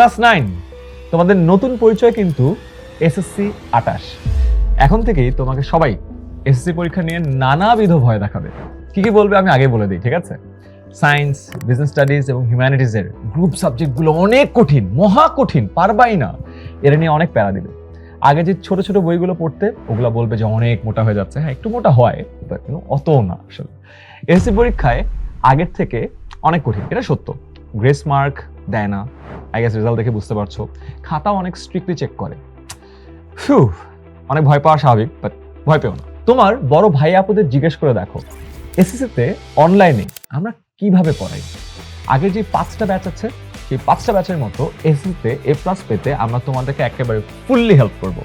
Class nine. তোমাদের নতুন পরিচয় কিন্তু এসএসসি আটাশ এখন থেকেই তোমাকে সবাই এসএসসি পরীক্ষা নিয়ে নানাবিধ ভয় দেখাবে। কি কি বলবে আমি আগে বলে দিই, ঠিক আছে? সায়েন্স বিজনেস স্টাডিজ এবং হিউম্যানিটিজের গ্রুপ সাবজেক্টগুলো অনেক কঠিন, মহা কঠিন, পারবাই না। এরা নিয়ে অনেক প্যারা দিবে। আগে যে ছোট ছোট বইগুলো পড়তে, ওগুলো বলবে যে অনেক মোটা হয়ে যাচ্ছে। হ্যাঁ একটু মোটা হয় অত না আসলে। এসএসসি পরীক্ষায় আগের থেকে অনেক কঠিন, এটা সত্য। গ্রেস মার্ক দেয় না। আই গেস রেজাল্ট দেখে বুঝতে পারছ। খাতা অনেক স্ট্রিক্টলি চেক করে। ফিউ অনেক ভয় পাওয়া স্বাভাবিক বাট ভয় পেও না। তোমার বড় ভাই আপুদের জিজ্ঞেস করে দেখো। এসএসসিতে অনলাইনে আমরা কীভাবে পড়াই? আগে যে পাঁচটা ব্যাচ আছে, সেই পাঁচটা ব্যাচের মতো এসএসসিতে এ প্লাস পেতে আমরা তোমাদেরকে একেবারে ফুললি হেল্প করব।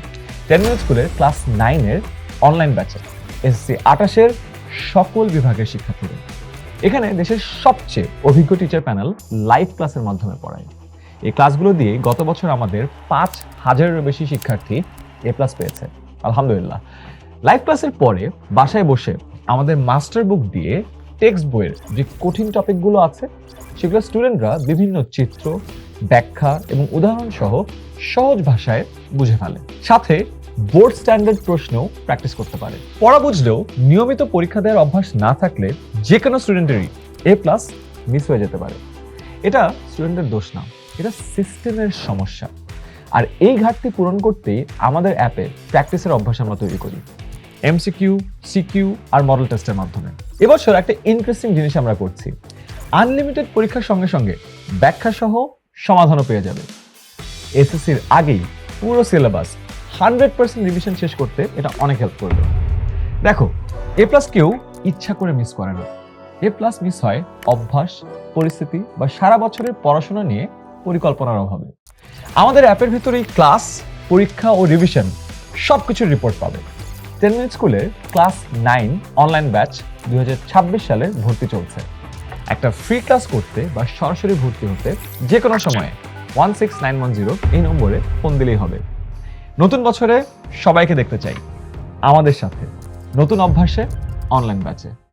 টেন মিনিট স্কুলের ক্লাস নাইনের অনলাইন ব্যাচে এসএসসি আটাশের সকল বিভাগের শিক্ষার্থীদের। এখানে দেশের সবচেয়ে অভিজ্ঞ টিচার প্যানেল লাইভ ক্লাসের মাধ্যমে পড়ায়। এই ক্লাসগুলো দিয়ে গত বছর আমাদের পাঁচ হাজারেরও বেশি শিক্ষার্থী এ প্লাস পেয়েছে, আলহামদুলিল্লাহ। লাইভ ক্লাসের পরে বাসায় বসে আমাদের মাস্টার বুক দিয়ে টেক্সট বইয়ের যে কঠিন টপিকগুলো আছে, সেগুলো স্টুডেন্টরা বিভিন্ন চিত্র, ব্যাখ্যা এবং উদাহরণ সহ সহজ ভাষায় বুঝে ফেলে। সাথে বোর্ড স্ট্যান্ডার্ড প্রশ্নও প্র্যাকটিস করতে পারে। পড়া বুঝলেও নিয়মিত পরীক্ষা দেওয়ার অভ্যাস না থাকলে যে কোনো স্টুডেন্টেরই এ প্লাস মিস হয়ে যেতে পারে। এটা স্টুডেন্টের দোষ না, এটা সিস্টেমের সমস্যা। আর এই ঘাটতি পূরণ করতেই আমাদের অ্যাপে প্র্যাকটিসের অভ্যাস আমরা তৈরি করি। এমসিকিউ সিকিউ আর মডেল টেস্টের মাধ্যমে। এবছর একটা ইন্টারেস্টিং জিনিস আমরা করছি। আনলিমিটেড পরীক্ষার সঙ্গে সঙ্গে ব্যাখ্যা সহ সমাধানও পেয়ে যাবে। এসএসসির আগেই পুরো সিলেবাস হান্ড্রেড পার্সেন্ট রিভিশন শেষ করতে এটা অনেক হেল্প করবে। দেখো এ প্লাস কেউ ইচ্ছা করে মিস করে না। এ প্লাস মিস হয় অভ্যাস, পরিস্থিতি বা সারা বছরের পড়াশোনা নিয়ে পরিকল্পনার অভাবে। আমাদের অ্যাপের ভিতরেই ক্লাস পরীক্ষা ও রিভিশন সব কিছুর রিপোর্ট পাবে। টেন মিনিট স্কুলের ক্লাস নাইন অনলাইন ব্যাচ দু হাজার ছাব্বিশ সালে ভর্তি চলছে। একটা ফ্রি ক্লাস করতে বা সরাসরি ভর্তি হতে যে কোনো সময়ে one six nine one zero এই নম্বরে ফোন দিলেই হবে। নতুন বছরে সবাইকে দেখতে চাই। আমাদের সাথে। নতুন অভ্যাসে অনলাইন ব্যাচে